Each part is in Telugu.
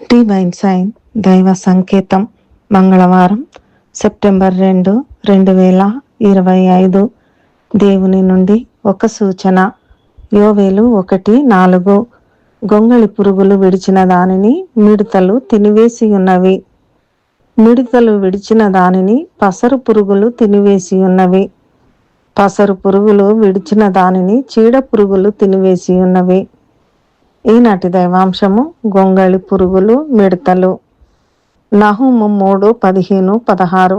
డివైన్ సైన్ దైవ సంకేతం మంగళవారం సెప్టెంబర్ రెండు రెండు వేల ఇరవై ఐదు. దేవుని నుండి ఒక సూచన. యోవేలు ఒకటి నాలుగు. గొంగళి పురుగులు విడిచిన దానిని మిడతలు తినివేసి ఉన్నవి మిడతలు విడిచిన దానిని పసరు పురుగులు తినివేసి ఉన్నవి పసరు పురుగులు విడిచిన దానిని చీడ పురుగులు తినివేసి ఉన్నవి ఈనాటి దైవాంశము గొంగళి పురుగులు మిడతలు. నహుము మూడు పదిహేను పదహారు.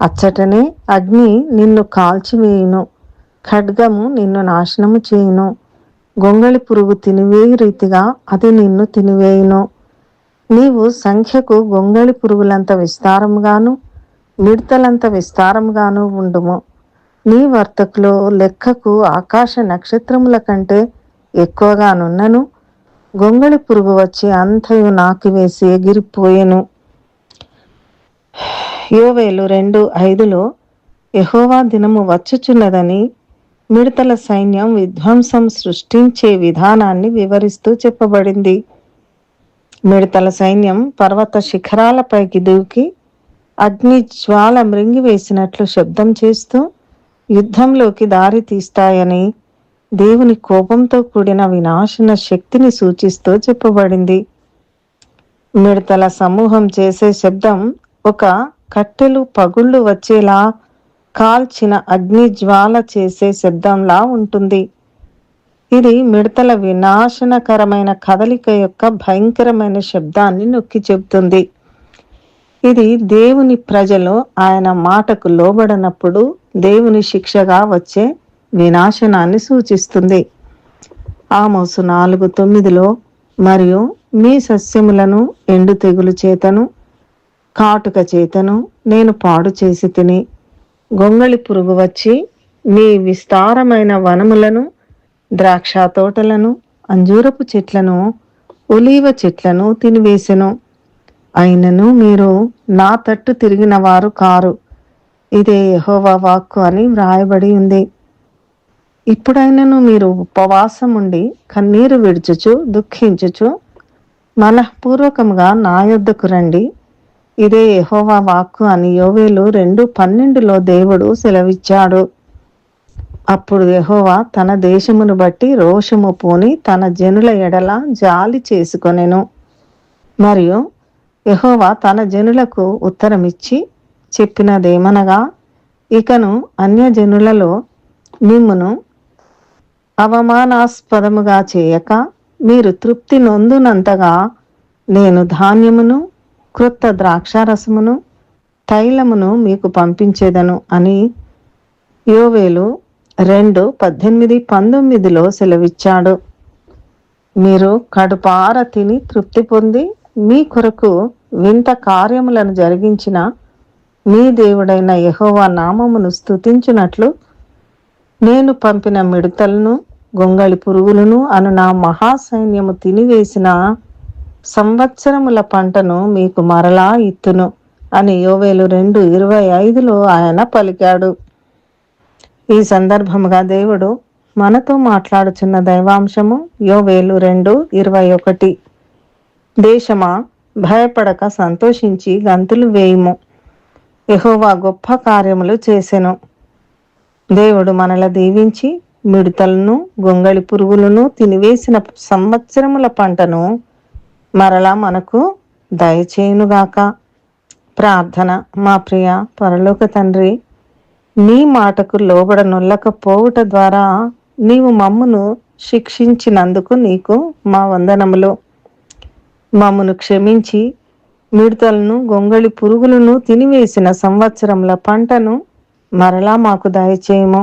అచ్చటనే అగ్ని నిన్ను కాల్చివేయును. ఖడ్గము నిన్ను నాశనము చేయును. గొంగళి పురుగు తినివేయి రీతిగా అది నిన్ను తినివేయును. నీవు సంఖ్యకు గొంగళి పురుగులంత విస్తారముగాను మిడతలంత విస్తారముగాను ఉండుము. నీ వర్తకులో లెక్కకు ఆకాశ నక్షత్రముల కంటే ఎక్కువగానున్నను గొంగళి పురుగు వచ్చి అంతయు నాకివేసి ఎగిరిపోయెను. యోవేలు రెండు ఐదులో యహోవా దినము వచ్చుచున్నదని మిడతల సైన్యం విధ్వంసం సృష్టించే విధానాన్ని వివరిస్తూ చెప్పబడింది. మిడతల సైన్యం పర్వత శిఖరాలపైకి దూకి అగ్ని జ్వాల మృంగివేసినట్లు శబ్దం చేస్తూ యుద్ధంలోకి దారి తీస్తాయని దేవుని కోపంతో కూడిన వినాశన శక్తిని సూచిస్తూ చెప్పబడింది. మిడతల సమూహం చేసే శబ్దం ఒక కట్టెలు పగుళ్ళు వచ్చేలా కాల్చిన అగ్ని జ్వాల చేసే శబ్దంలా ఉంటుంది. ఇది మిడతల వినాశనకరమైన కదలిక యొక్క భయంకరమైన శబ్దాన్ని నొక్కి చెబుతుంది. ఇది దేవుని ప్రజలు ఆయన మాటకు లోబడనప్పుడు దేవుని శిక్షగా వచ్చే వినాశనాన్ని సూచిస్తుంది. ఆమోసు నాలుగు తొమ్మిదిలో మరియు మీ సస్యములను ఎండు తెగులు చేతను కాటుక చేతను నేను పాడు చేసి తిని గొంగళి పురుగు వచ్చి మీ విస్తారమైన వనములను ద్రాక్ష తోటలను అంజూరపు చెట్లను ఒలీవ చెట్లను తినివేసెను. అయినను మీరు నా తట్టు తిరిగిన వారు కారు. ఇదే యహోవా వాక్కు అని వ్రాయబడి ఉంది. ఇప్పుడైనను మీరు ఉపవాసం ఉండి కన్నీరు విడుచుచు దుఃఖించుచు మనఃపూర్వకముగా నా యొద్దకు రండి. ఇదే యహోవా వాక్కు అని యోవేలు రెండు పన్నెండులో దేవుడు సెలవిచ్చాడు. అప్పుడు యహోవా తన దేశమును బట్టి రోషము పోని తన జనుల ఎడల జాలి చేసుకొనెను. మరియు యహోవా తన జనులకు ఉత్తరమిచ్చి చెప్పినదేమనగా ఇకను అన్యజనులలో మిమ్మును అవమానాస్పదముగా చేయక మీరు తృప్తి నొందునంతగా నేను ధాన్యమును క్రొత్త ద్రాక్షారసమును తైలమును మీకు పంపించేదను అని యోవేలు రెండు పద్దెనిమిది పంతొమ్మిదిలో సెలవిచ్చాడు. మీరు కడుపార తిని తృప్తి పొంది మీ కొరకు వింత కార్యములను జరిగించిన మీ దేవుడైన యహోవా నామమును స్థుతించినట్లు నేను పంపిన మిడతలను గొంగళి పురుగులను అను నా మహాసైన్యము తినివేసిన సంవత్సరముల పంటను మీకు మరలా ఇత్తును అని యోవేలు రెండు ఇరవై ఐదులో ఆయన పలికాడు. ఈ సందర్భముగా దేవుడు మనతో మాట్లాడుచున్న దైవాంశము యోవేలు రెండు ఇరవై ఒకటి. దేశమా భయపడక సంతోషించి గంతులు వేయుము. యహోవా గొప్ప కార్యములు చేసెను. దేవుడు మనల దీవించి మిడతలను గొంగళి పురుగులను తినివేసిన సంవత్సరముల పంటను మరలా మనకు దయచేయునుగాక. ప్రార్థన మా ప్రియ పరలోక తండ్రి నీ మాటకు లోబడ నొల్లకపోవుట ద్వారా నీవు మమ్మును శిక్షించినందుకు నీకు మా వందనములు. మమ్మను క్షమించి మిడతలను గొంగళి పురుగులను తినివేసిన సంవత్సరముల పంటను మరలా మాకు దయచేయము.